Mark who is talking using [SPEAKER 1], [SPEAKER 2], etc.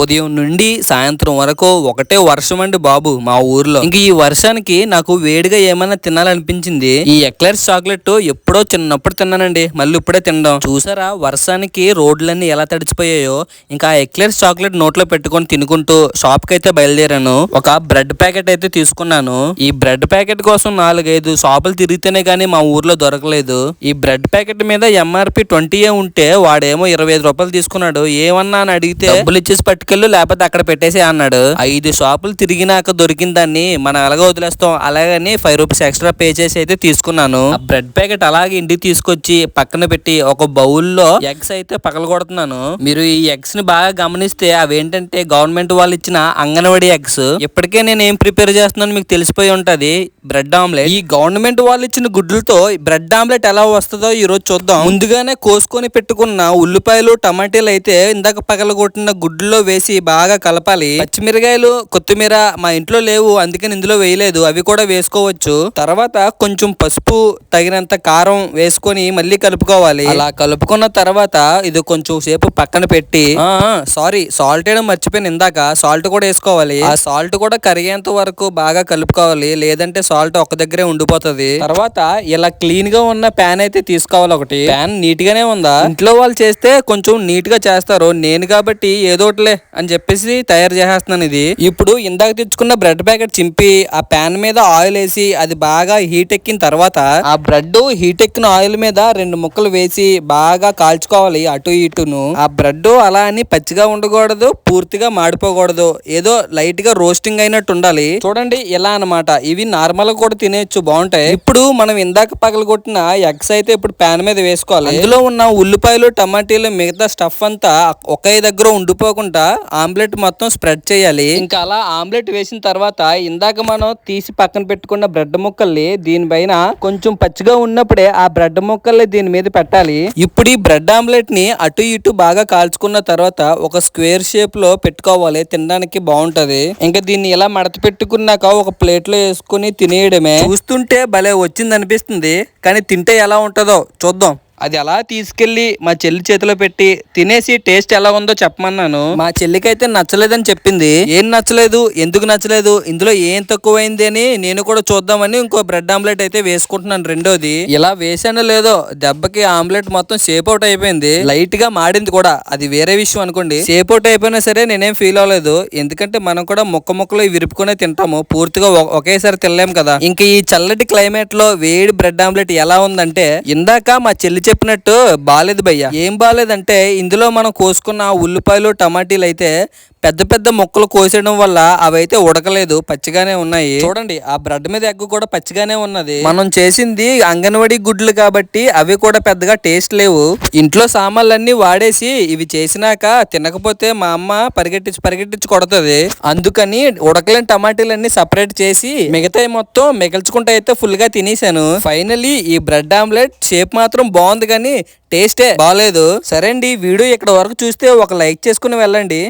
[SPEAKER 1] ఉదయం నుండి సాయంత్రం వరకు ఒకటే వర్షం అండి బాబు మా ఊర్లో. ఇంక ఈ వర్షానికి నాకు వేడిగా ఏమైనా తినాలనిపించింది? ఈ ఎక్లర్స్ చాక్లెట్ ఎప్పుడో చిన్నప్పుడు తిన్నానండి. మళ్ళీ ఇప్పుడే తినడం చూసారా వర్షానికి రోడ్లన్నీ ఎలా తడిచిపోయాయో? ఇంకా ఆ ఎక్లర్స్ చాక్లెట్ నోట్లో పెట్టుకొని తినుకుంటూ షాప్కి అయితే బయలుదేరాను. ఒక బ్రెడ్ ప్యాకెట్ అయితే తీసుకున్నాను. ఈ బ్రెడ్ ప్యాకెట్ కోసం నాలుగైదు షాపులు తిరిగితేనే గానీ మా ఊర్లో దొరకలేదు. ఈ బ్రెడ్ ప్యాకెట్ మీద ఎంఆర్పి ట్వంటీ ఏ ఉంటే వాడేమో ఇరవై ఐదు రూపాయలు తీసుకున్నాడు. ఏమన్నా అని అడిగితే డబ్బులు ఇచ్చేసి పట్టుకెళ్ళు లేకపోతే అక్కడ పెట్టేసి అన్నాడు. ఐదు షాపులు తిరిగినాక దొరికిన దాన్ని మనం అలాగే వదిలేస్తాం. అలాగని ఫైవ్ రూపీస్ ఎక్స్ట్రా పే చేసి అయితే తీసుకున్నాను. బ్రెడ్ ప్యాకెట్ అలాగే ఇంటికి తీసుకొచ్చి పక్కన పెట్టి ఒక బౌల్లో ఎగ్స్ అయితే పగల కొడుతున్నాను మీరు ఈ ఎగ్స్ని బాగా గమనిస్తే అవేంటంటే గవర్నమెంట్ వాళ్ళు ఇచ్చిన అంగన్వాడీ ఎగ్స్. ఇప్పటికే నేను ఏం ప్రిపేర్ చేస్తున్నాను మీకు తెలిసిపోయి ఉంటది. Bread omelette. ఈ గవర్నమెంట్ వాళ్ళు ఇచ్చిన గుడ్లతో బ్రెడ్ ఆమ్లెట్ ఎలా వస్తుందో ఈ రోజు చూద్దాం. ముందుగానే కోసుకొని పెట్టుకున్న ఉల్లిపాయలు టమాటీలు అయితే ఇందాక పగలగొట్టిన గుడ్లలో వేసి బాగా కలపాలి. పచ్చిమిరకాయలు కొత్తిమీర మా ఇంట్లో లేవు అందుకని ఇందులో వేయలేదు. అవి కూడా వేసుకోవచ్చు. తర్వాత కొంచెం పసుపు తగినంత కారం వేసుకొని మళ్ళీ కలుపుకోవాలి. అలా కలుపుకున్న తర్వాత ఇది కొంచెం సేపు పక్కన పెట్టి సారీ సాల్ట్ వేయడం మర్చిపోయిన ఇందాక. సాల్ట్ కూడా వేసుకోవాలి. ఆ సాల్ట్ కూడా కరిగేంత వరకు బాగా కలుపుకోవాలి. లేదంటే సాల్ట్ ఒక దగ్గరే ఉండిపోతుంది. తర్వాత ఇలా క్లీన్గా ఉన్న ప్యాన్ అయితే తీసుకోవాలి ఒకటి. ప్యాన్ నీట్ గానే ఉందా? ఇంట్లో వాళ్ళు చేస్తే కొంచెం నీట్గా చేస్తారు. నేను కాబట్టి ఏదో ఒకటిలే అని చెప్పేసి తయారు చేసేస్తున్నాను ఇది. ఇప్పుడు ఇందాక తెచ్చుకున్న బ్రెడ్ ప్యాకెట్ చింపి ఆ ప్యాన్ మీద ఆయిల్ వేసి అది బాగా హీట్ ఎక్కిన తర్వాత ఆ బ్రెడ్ హీట్ ఎక్కిన ఆయిల్ మీద రెండు ముక్కలు వేసి బాగా కాల్చుకోవాలి అటు ఇటును. ఆ బ్రెడ్ అలా అని పచ్చిగా ఉండకూడదు పూర్తిగా మాడిపోకూడదు. ఏదో లైట్గా రోస్టింగ్ అయినట్టు ఉండాలి. చూడండి ఇలా అన్నమాట. ఇవి నార్మల్ గా కూడా తినేయచ్చు బాగుంటాయి. ఇప్పుడు మనం ఇందాక పగలగొట్టిన ఎగ్స్ అయితే ఇప్పుడు ప్యాన్ మీద వేసుకోవాలి. అందులో ఉన్న ఉల్లిపాయలు టమాటీలు మిగతా స్టఫ్ అంతా ఒకే దగ్గర ఉండిపోకుండా ఆమ్లెట్ మొత్తం స్ప్రెడ్ చేయాలి. ఇంకా అలా ఆమ్లెట్ వేసిన తర్వాత ఇందాక మనం తీసి పక్కన పెట్టుకున్న బ్రెడ్ ముక్కల్ని దీనిపైన కొంచెం పచ్చిగా ఉన్నప్పుడే ఆ బ్రెడ్ ముక్కల్ని దీని మీద పెట్టాలి. ఇప్పుడు ఈ బ్రెడ్ ఆమ్లెట్ని అటు ఇటు బాగా కాల్చుకున్న తర్వాత ఒక స్క్వేర్ షేప్లో పెట్టుకోవాలి. తినడానికి బాగుంటది. ఇంకా దీన్ని ఇలా మడత పెట్టుకున్నాక ఒక ప్లేట్లో వేసుకుని తినేయడమే చూస్తుంటే భలే వచ్చింది అనిపిస్తుంది కానీ తింటే ఎలా ఉంటుందో చూద్దాం. అది అలా తీసుకెళ్ళి మా చెల్లి చేతిలో పెట్టి తినేసి టేస్ట్ ఎలా ఉందో చెప్పమన్నాను. మా చెల్లికి అయితే నచ్చలేదని చెప్పింది. ఏం నచ్చలేదు? ఎందుకు నచ్చలేదు? ఇందులో ఏం తక్కువైంది అని నేను కూడా చూద్దామని ఇంకో బ్రెడ్ ఆమ్లెట్ అయితే వేసుకుంటున్నాను రెండోది. ఇలా వేసానో లేదో దెబ్బకి ఆమ్లెట్ మొత్తం షేప్ అవుట్ అయిపోయింది. లైట్గా మాడింది కూడా. అది వేరే విషయం అనుకోండి. షేప్ అవుట్ అయిపోయినా సరే నేనేం ఫీల్ అవ్వలేదు. ఎందుకంటే మనం కూడా ముక్క ముక్కలు విరుపుకునే తింటాము. పూర్తిగా ఒకేసారి తినలేము కదా. ఇంకా ఈ చల్లటి క్లైమేట్లో వేడి బ్రెడ్ ఆమ్లెట్ ఎలా ఉందంటే ఇందాక మా చెల్లి చెప్పినట్టు బాలేదు భయ్య. ఏం బాలేదంటే ఇందులో మనం కోసుకున్న ఉల్లిపాయలు టమాటీలు అయితే పెద్ద పెద్ద ముక్కలు కోసేయడం వల్ల అవైతే ఉడకలేదు పచ్చిగానే ఉన్నాయి. చూడండి ఆ బ్రెడ్ మీద ఎగ్ కూడా పచ్చిగానే ఉన్నది. మనం చేసింది అంగన్వాడీ గుడ్లు కాబట్టి అవి కూడా పెద్దగా టేస్ట్ లేవు. ఇంట్లో సామాన్లన్నీ వాడేసి ఇవి చేసినాక తినకపోతే మా అమ్మ పరిగెట్టించి పరిగెట్టించి కొడుతుంది. అందుకని ఉడకలేని టమాటీలన్నీ సపరేట్ చేసి మిగతా మొత్తం మిగల్చుకుంటే అయితే ఫుల్గా తినేసాను ఫైనలీ ఈ బ్రెడ్ ఆమ్లెట్ షేప్ మాత్రం బాగుంది కానీ టేస్టే బాగాలేదు సరే అండి వీడియో ఇక్కడ వరకు చూస్తే ఒక లైక్ చేసుకుని వెళ్ళండి.